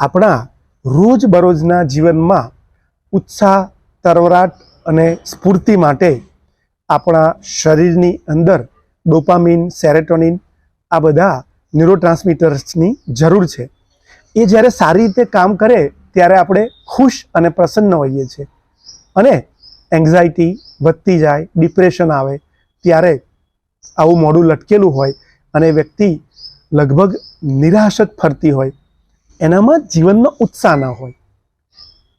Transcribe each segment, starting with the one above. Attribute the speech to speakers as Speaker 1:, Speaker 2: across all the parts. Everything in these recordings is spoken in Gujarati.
Speaker 1: આપણા રોજબરોજના જીવનમાં ઉત્સાહ, તરવરાટ અને સ્ફૂર્તિ માટે આપણા શરીરની અંદર ડોપામિન, સેરેટોનિન આ બધા ન્યુરોટ્રાન્સમીટર્સની જરૂર છે. એ જ્યારે સારી રીતે કામ કરે ત્યારે આપણે ખુશ અને પ્રસન્ન હોઈએ છીએ. અને એન્ઝાયટી વધતી જાય ડિપ્રેશન આવે ત્યારે આવું મોડું લટકેલું હોય અને વ્યક્તિ લગભગ નિરાશ જ ફરતી હોય એનામાં જીવનનો ઉત્સાહ ન હોય.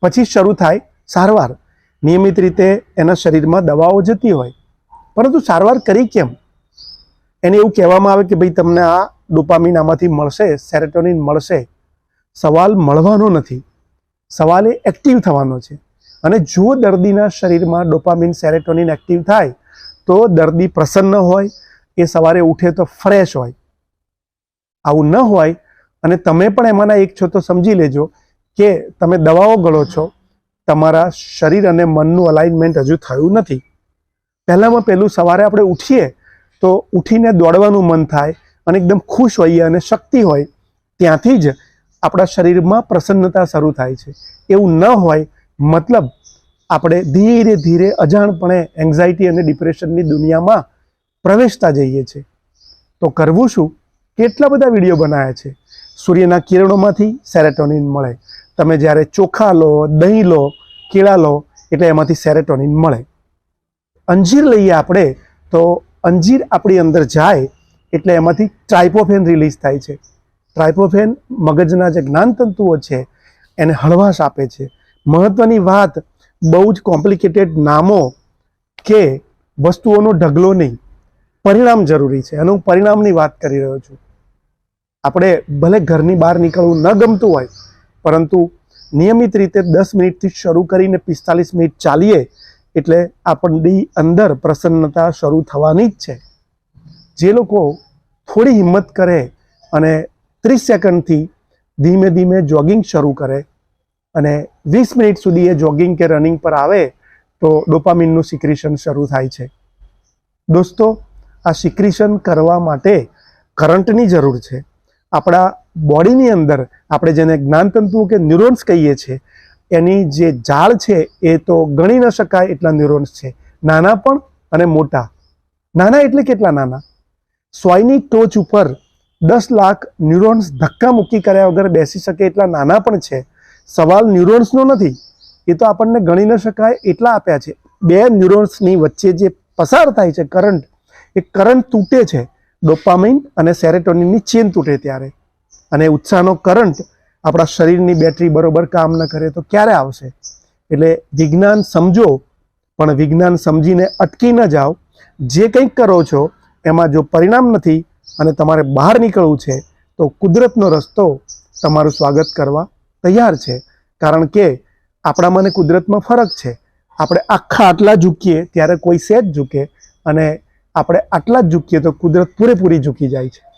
Speaker 1: પછી શરૂ થાય સારવાર. નિયમિત રીતે એના શરીરમાં દવાઓ જતી હોય. પરંતુ સારવાર કરી કેમ? એને એવું કહેવામાં આવે કે ભાઈ તમને આ ડોપામીન આમાંથી મળશે, સેરેટોનિન મળશે. સવાલ મળવાનો નથી. સવાલ એ એક્ટિવ થવાનો છે. અને જો દર્દીના શરીરમાં ડોપામીન, સેરેટોનિન એક્ટિવ થાય, તો દર્દી પ્રસન્ન હોય, એ સવારે ઉઠે તો ફ્રેશ હોય. આવું ન હોય અને તમે પણ એમાંના એક છો તો સમજી લેજો કે તમે દવાઓ ગળો છો, તમારા શરીર અને મનનું અલાઇનમેન્ટ હજુ થયું નથી. પહેલામાં પહેલું સવારે આપણે ઉઠીએ તો ઉઠીને દોડવાનું મન થાય અને એકદમ ખુશ હોઈએ અને શક્તિ હોય, ત્યાંથી જ આપણા શરીરમાં પ્રસન્નતા શરૂ થાય છે. એવું ન હોય, મતલબ આપણે ધીરે ધીરે અજાણપણે એન્ઝાયટી અને ડિપ્રેશનની દુનિયામાં પ્રવેશતા જઈએ છીએ. તો કરવું શું? કેટલા બધા વીડિયો બનાવ્યા છે? સૂર્યના કિરણોમાંથી સેરેટોનિન મળે. તમે જ્યારે ચોખા લો, દહીં લો, કેળા લો, એટલે એમાંથી સેરેટોનિન મળે. અંજીર લઈએ આપણે, તો અંજીર આપણી અંદર જાય, એટલે એમાંથી ટ્રાઇપોફેન રિલીઝ થાય છે. ટ્રાઇપોફેન મગજના જે જ્ઞાનતંતુઓ છે, એને હળવાશ આપે છે. મહત્વની વાત, બહુ જ કોમ્પ્લિકેટેડ નામો કે વસ્તુઓનો ઢગલો નહીં. પરિણામ જરૂરી છે. અને હું પરિણામની વાત કરી રહ્યો છું. આપણે ભલે ઘરની બહાર નીકળવું ન ગમતું હોય, પરંતુ નિયમિત રીતે દસ મિનિટથી શરૂ કરીને પિસ્તાલીસ મિનિટ ચાલીએ એટલે આપણી અંદર પ્રસન્નતા શરૂ થવાની જ છે. જે લોકો થોડી હિંમત કરે અને ત્રીસ સેકન્ડથી ધીમે ધીમે જોગિંગ શરૂ કરે અને વીસ મિનિટ સુધી એ જોગિંગ કે રનિંગ પર આવે તો ડોપામિનનું સિક્રિશન શરૂ થાય છે. દોસ્તો, આ સિક્રિશન કરવા માટે કરંટની જરૂર છે. આપણા બોડીની અંદર આપણે જેને જ્ઞાનતંતુઓ કે ન્યુરોન્સ કહીએ છીએ, એની જે જાળ છે એ તો ગણી ન શકાય એટલા ન્યુરોન્સ છે. નાના પણ અને મોટા. નાના એટલે કેટલા નાના? સ્વાયની ટોચ ઉપર દસ લાખ ન્યુરોન્સ ધક્કા મૂકી કર્યા વગર બેસી શકે એટલા નાના પણ છે. સવાલ ન્યુરોન્સનો નથી. એ તો આપણને ગણી ન શકાય એટલા આપ્યા છે. બે ન્યુરોન્સની વચ્ચે જે પસાર થાય છે કરંટ, એ કરંટ તૂટે છે. ડોપામાઇન અને સેરેટોનિનની ચેન તૂટે ત્યારે. અને ઉત્સાહનો કરંટ આપણા શરીરની બેટરી બરોબર કામ ન કરે તો ક્યારે આવશે? એટલે વિજ્ઞાન સમજો, પણ વિજ્ઞાન સમજીને અટકી ન જાઓ. જે કંઈક કરો છો, એમાં જો પરિણામ નથી અને તમારે બહાર નીકળવું છે, તો કુદરતનો રસ્તો તમારું સ્વાગત કરવા તૈયાર છે. કારણ કે આપણામાં અને કુદરતમાં ફરક છે. આપણે આખા આટલા ઝૂકીએ ત્યારે કોઈ સેજ ઝૂકે અને આપણે આટલા જ ઝૂકીએ તો કુદરત પૂરેપૂરી ઝૂકી જાય છે.